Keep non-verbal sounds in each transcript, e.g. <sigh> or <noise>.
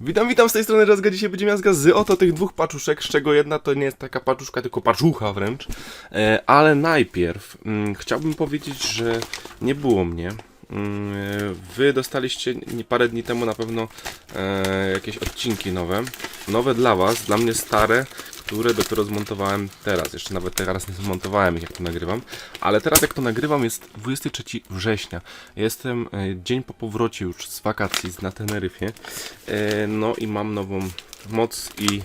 Witam, witam z tej strony Razga. Dzisiaj będzie miazga z oto tych dwóch paczuszek, z czego jedna to nie jest taka paczuszka, tylko paczucha wręcz. E, ale najpierw mm, chciałbym powiedzieć, że nie było mnie. Mm, e, wy dostaliście nie- parę dni temu na pewno e, jakieś odcinki nowe. Nowe dla was, dla mnie stare, które dopiero zmontowałem teraz. Jeszcze nawet teraz nie zmontowałem ich, jak to nagrywam. Ale teraz jak to nagrywam jest 23 września. Jestem e, dzień po powrocie już z wakacji na Teneryfie. E, No i mam nową moc i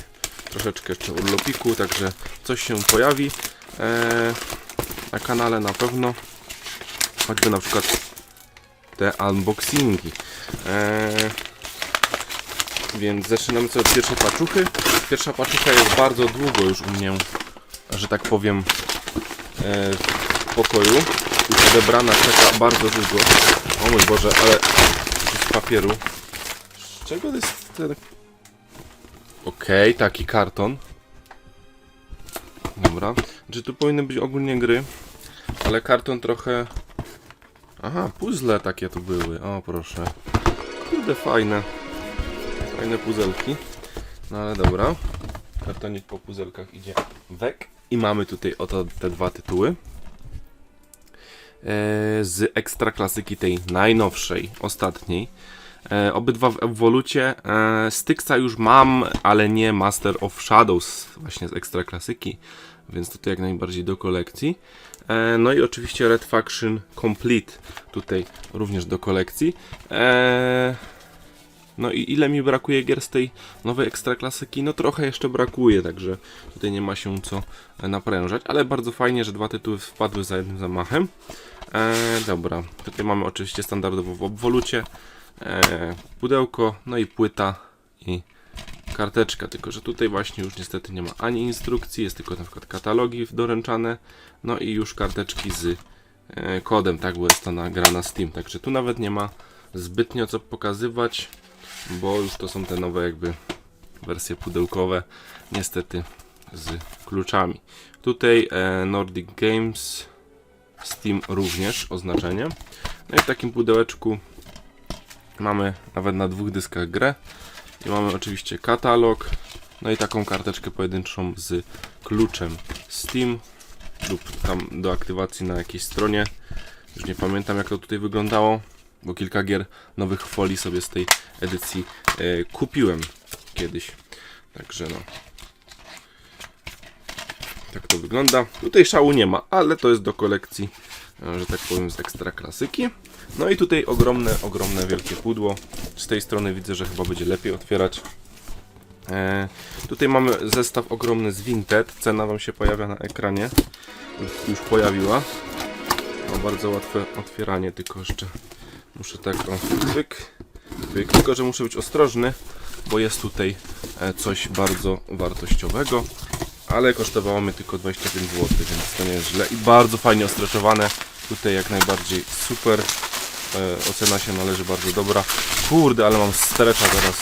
troszeczkę jeszcze urlopiku, także coś się pojawi e, na kanale na pewno. Choćby na przykład te unboxingi. Więc zaczynamy sobie od pierwszej paczuchy. Pierwsza paczucha jest bardzo długo już u mnie, że tak powiem, e, w pokoju. Już odebrana czeka bardzo długo. O mój Boże, ale z papieru. Z czego to jest ten... Okej, taki karton. Dobra. Czy tu powinny być ogólnie gry? Ale karton trochę... Aha, puzzle takie tu były. O, proszę. Kurde, fajne. Fajne puzelki. No ale dobra. Kartonik po puzelkach idzie wek. I mamy tutaj oto te dwa tytuły. E, z ekstra klasyki tej najnowszej, ostatniej. E, obydwa w Evolucie. E, Styxa już mam, ale nie Master of Shadows, właśnie z ekstra klasyki. Więc tutaj jak najbardziej do kolekcji. No i oczywiście Red Faction Complete tutaj również do kolekcji. E, no i ile mi brakuje gier z tej nowej ekstra klasyki? No trochę jeszcze brakuje, także tutaj nie ma się co e, naprężać, ale bardzo fajnie, że dwa tytuły wpadły za jednym zamachem. E, dobra, tutaj mamy oczywiście standardowo w obwolucie e, pudełko, no i płyta i karteczka, tylko że tutaj właśnie już niestety nie ma ani instrukcji, jest tylko na przykład katalogi doręczane, no i już karteczki z e, kodem, tak, bo jest to na, gra na Steam, także tu nawet nie ma zbytnio co pokazywać, bo już to są te nowe jakby wersje pudełkowe, niestety z kluczami. Tutaj e, Nordic Games, Steam również oznaczenie. No i w takim pudełeczku mamy nawet na dwóch dyskach grę. I mamy oczywiście katalog, no i taką karteczkę pojedynczą z kluczem Steam lub tam do aktywacji na jakiejś stronie. Już nie pamiętam jak to tutaj wyglądało, bo kilka gier nowych folii sobie z tej edycji e, kupiłem kiedyś. Także no. Tak to wygląda. Tutaj szału nie ma, ale to jest do kolekcji, e, że tak powiem, z ekstra klasyki. No i tutaj ogromne, ogromne, wielkie pudło. Z tej strony widzę, że chyba będzie lepiej otwierać. E, tutaj mamy zestaw ogromny z Vinted. Cena Wam się pojawia na ekranie. Już, już pojawiła. No, bardzo łatwe otwieranie, tylko jeszcze muszę tak o, pyk, pyk. Tylko, że muszę być ostrożny, bo jest tutaj e, coś bardzo wartościowego. Ale kosztowało mnie tylko 25 zł, więc to nie jest źle. I bardzo fajnie ostreczowane. Tutaj jak najbardziej super. E, ocena się należy bardzo dobra. Kurde, ale mam strecza teraz.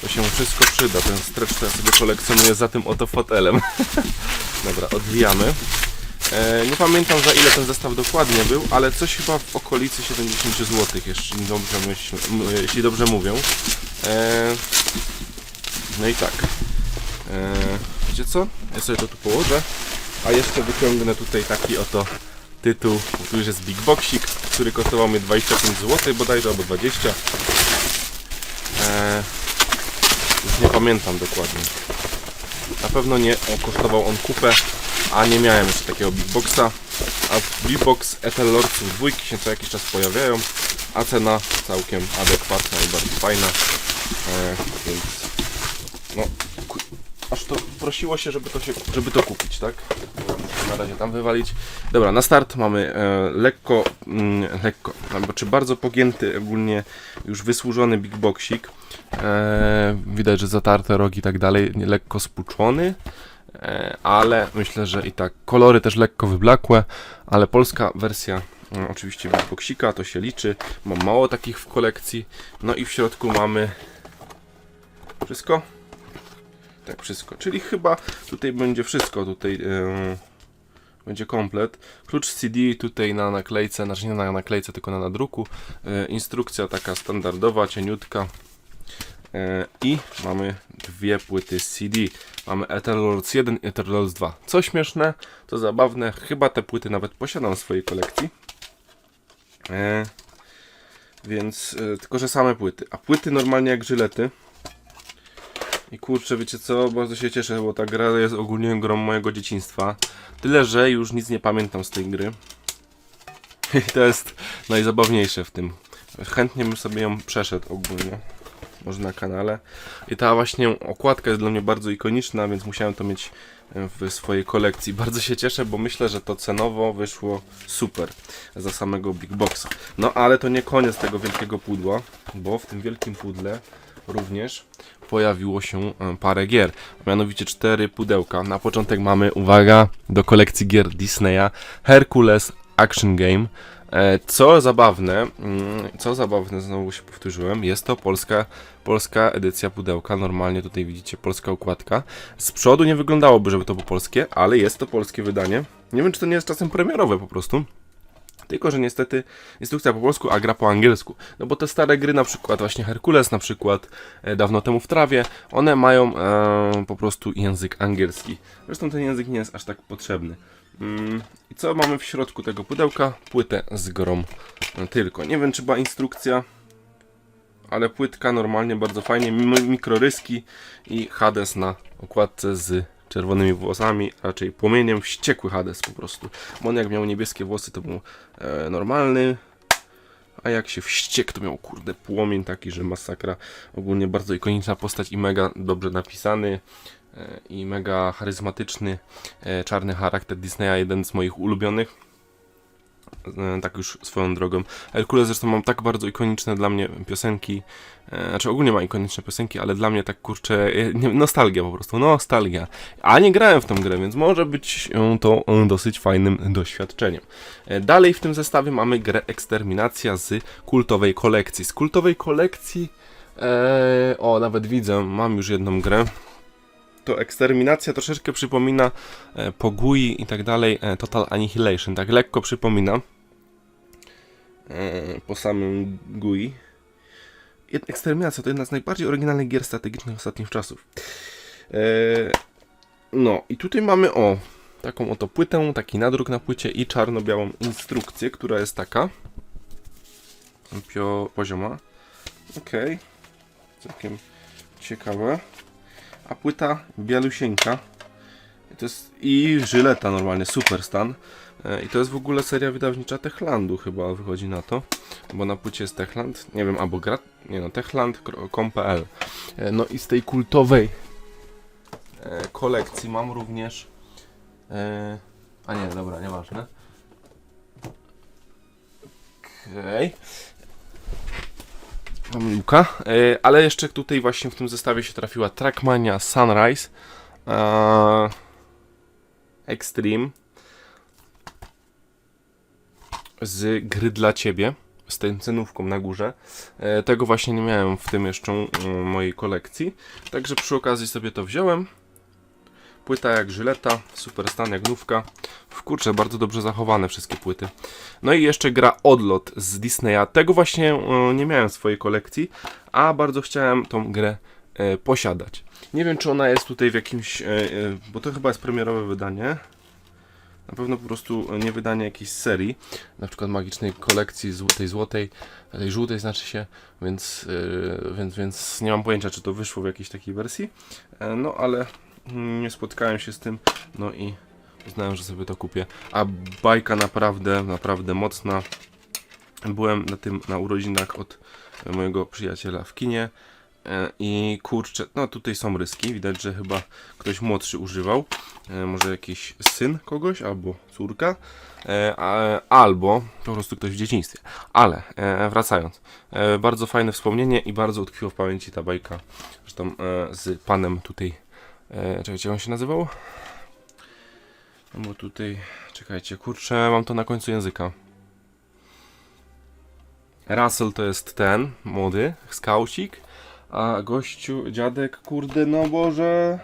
To się wszystko przyda. Ten stretch to ja sobie kolekcjonuję za tym oto fotelem. <laughs> Dobra, odwijamy. E, nie pamiętam za ile ten zestaw dokładnie był, ale coś chyba w okolicy 70 zł, jeśli dobrze, myśl, jeśli dobrze mówią. E, no i tak. E, wiecie co? Ja sobie to tu położę. A jeszcze wyciągnę tutaj taki oto tytuł. Tu już jest Big Boxik, który kosztował mnie 25 zł bodajże, albo 20. E, już nie pamiętam dokładnie. Na pewno nie o, kosztował on kupę, a nie miałem jeszcze takiego Big Boxa. A w Big Box Ethel Lordsów dwójki się co jakiś czas pojawiają, a cena całkiem adekwatna i bardzo fajna. E, więc no, aż to prosiło się, żeby to, się, żeby to kupić, tak? Na razie tam wywalić. Dobra, na start mamy e, lekko, mm, lekko, czy bardzo pogięty, ogólnie już wysłużony Big Boxik. E, widać, że zatarte rogi i tak dalej, lekko spuczony. E, ale myślę, że i tak kolory też lekko wyblakłe, ale polska wersja e, oczywiście Boxika, to się liczy. Mam mało takich w kolekcji. No i w środku mamy wszystko. Tak, wszystko. Czyli chyba tutaj będzie wszystko. Tutaj e, będzie komplet. Klucz CD tutaj na naklejce, znaczy nie na naklejce, tylko na nadruku. E, instrukcja taka standardowa, cieniutka. E, I mamy dwie płyty CD. Mamy Eternals 1 i Eternals 2. Co śmieszne, to zabawne. Chyba te płyty nawet posiadam w swojej kolekcji. E, więc e, tylko, że same płyty. A płyty normalnie jak żylety. I kurczę, wiecie co, bardzo się cieszę, bo ta gra jest ogólnie grą mojego dzieciństwa. Tyle, że już nic nie pamiętam z tej gry. <laughs> I to jest najzabawniejsze w tym. Chętnie bym sobie ją przeszedł ogólnie. Może na kanale. I ta właśnie okładka jest dla mnie bardzo ikoniczna, więc musiałem to mieć w swojej kolekcji. <laughs> Bardzo się cieszę, bo myślę, że to cenowo wyszło super za samego Big Boxa. No ale to nie koniec tego wielkiego pudła, bo w tym wielkim pudle również pojawiło się parę gier. Mianowicie cztery pudełka. Na początek mamy, uwaga, do kolekcji gier Disneya Hercules Action Game. E, Co zabawne, mm, co zabawne, znowu się powtórzyłem, jest to polska, polska edycja pudełka. Normalnie tutaj widzicie polska układka. Z przodu nie wyglądałoby, żeby to było polskie, ale jest to polskie wydanie. Nie wiem, czy to nie jest czasem premierowe po prostu. Tylko, że niestety instrukcja po polsku, a gra po angielsku. No bo te stare gry, na przykład właśnie Herkules, na przykład e, dawno temu w trawie, one mają e, po prostu język angielski. Zresztą ten język nie jest aż tak potrzebny. Mm, I co mamy w środku tego pudełka? Płytę z grą e, tylko. Nie wiem, czy była instrukcja, ale płytka normalnie bardzo fajnie. Mikroryski i Hades na okładce z czerwonymi włosami, raczej płomieniem wściekły Hades po prostu. Bo on jak miał niebieskie włosy, to był e, normalny, a jak się wściekł, to miał kurde płomień taki, że masakra. Ogólnie bardzo ikoniczna postać i mega dobrze napisany i mega charyzmatyczny e, czarny charakter Disneya, jeden z moich ulubionych. E, tak już swoją drogą. Herkules zresztą mam tak bardzo ikoniczne dla mnie piosenki, e, znaczy ogólnie ma ikoniczne piosenki, ale dla mnie tak kurczę, nostalgia po prostu, nostalgia. A nie grałem w tą grę, więc może być to dosyć fajnym doświadczeniem. Dalej w tym zestawie mamy grę Eksterminacja z kultowej kolekcji. Z kultowej kolekcji, e, o nawet widzę, mam już jedną grę. To eksterminacja troszeczkę przypomina e, Pogui i tak dalej, e, Total Annihilation, tak lekko przypomina e, po samym GUI. Eksterminacja to jedna z najbardziej oryginalnych gier strategicznych ostatnich czasów. E, no i tutaj mamy o taką oto płytę, taki nadruk na płycie i czarno-białą instrukcję, która jest taka pio, pozioma. Okej, całkiem ciekawe. A płyta bialusieńka. To jest i żyleta normalnie, super stan. E, I to jest w ogóle seria wydawnicza Techlandu chyba wychodzi na to. Bo na płycie jest Techland, nie wiem, albo gra, nie no, techland.com.pl E, No i z tej kultowej e, kolekcji mam również a nie, dobra, nieważne. Okej. Luka. E, ale jeszcze tutaj właśnie w tym zestawie się trafiła Trackmania Sunrise e, Extreme z gry dla ciebie z tą cenówką na górze. E, tego właśnie nie miałem w tym jeszcze mojej kolekcji. Także przy okazji sobie to wziąłem. Płyta jak żyleta, super stan jak nówka. W kurczę, bardzo dobrze zachowane wszystkie płyty. No i jeszcze gra Odlot z Disneya. Tego właśnie e, nie miałem w swojej kolekcji, a bardzo chciałem tą grę e, posiadać. Nie wiem, czy ona jest tutaj w jakimś, e, bo to chyba jest premierowe wydanie. Na pewno po prostu nie wydanie jakiejś serii, na przykład magicznej kolekcji tej złotej, tej żółtej znaczy się, więc, więc, więc nie mam pojęcia, czy to wyszło w jakiejś takiej wersji. No ale nie spotkałem się z tym, no i uznałem, że sobie to kupię. A bajka naprawdę, naprawdę mocna. Byłem na tym, na urodzinach od mojego przyjaciela w kinie e, i kurczę, no tutaj są ryski, widać, że chyba ktoś młodszy używał, e, może jakiś syn kogoś, albo córka, e, albo po prostu ktoś w dzieciństwie. Ale wracając, bardzo fajne wspomnienie i bardzo utkwiło w pamięci ta bajka, zresztą z panem tutaj, e, czekajcie, jak on się nazywał? No bo tutaj, czekajcie, kurczę, mam to na końcu języka. Russell to jest ten, młody, skaucik, a gościu, dziadek, kurde, no Boże...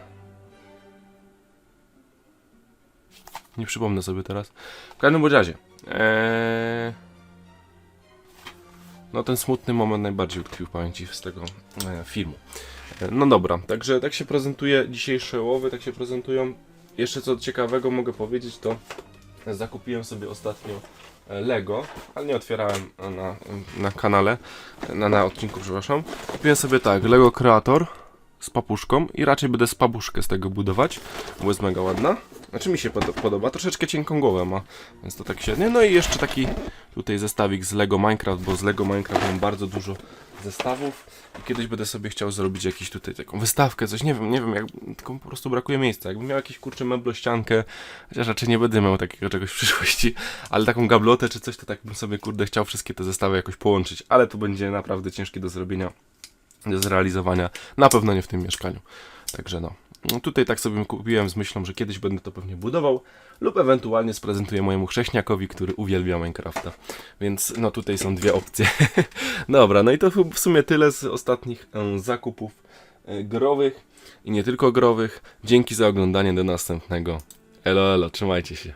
Nie przypomnę sobie teraz. W każdym bądź razie. Eee... no ten smutny moment najbardziej utkwił w pamięci z tego e, filmu. E, No dobra, także tak się prezentuje dzisiejsze łowy, tak się prezentują. Jeszcze co ciekawego mogę powiedzieć, to zakupiłem sobie ostatnio e, Lego, ale nie otwierałem na, na kanale, na, na odcinku, przepraszam. Kupiłem sobie tak, Lego Creator z papuszką i raczej będę z papuszkę z tego budować, bo jest mega ładna. Znaczy mi się pod- podoba, troszeczkę cienką głowę ma, więc to tak średnio. No i jeszcze taki tutaj zestawik z Lego Minecraft, bo z Lego Minecraft mam bardzo dużo zestawów i kiedyś będę sobie chciał zrobić jakiś tutaj taką wystawkę, coś, nie wiem, nie wiem, jak, tylko po prostu brakuje miejsca. Jakbym miał jakiś kurczę meblościankę, chociaż raczej nie będę miał takiego czegoś w przyszłości, <laughs> ale taką gablotę czy coś, to tak bym sobie kurde chciał wszystkie te zestawy jakoś połączyć, ale to będzie naprawdę ciężkie do zrobienia, do zrealizowania, na pewno nie w tym mieszkaniu. Także no. No tutaj tak sobie kupiłem z myślą, że kiedyś będę to pewnie budował lub ewentualnie sprezentuję mojemu chrześniakowi, który uwielbia Minecrafta. Więc no tutaj są dwie opcje. <laughs> Dobra, no i to w sumie tyle z ostatnich em, zakupów e, growych i nie tylko growych. Dzięki za oglądanie, do następnego. Elo, elo, trzymajcie się.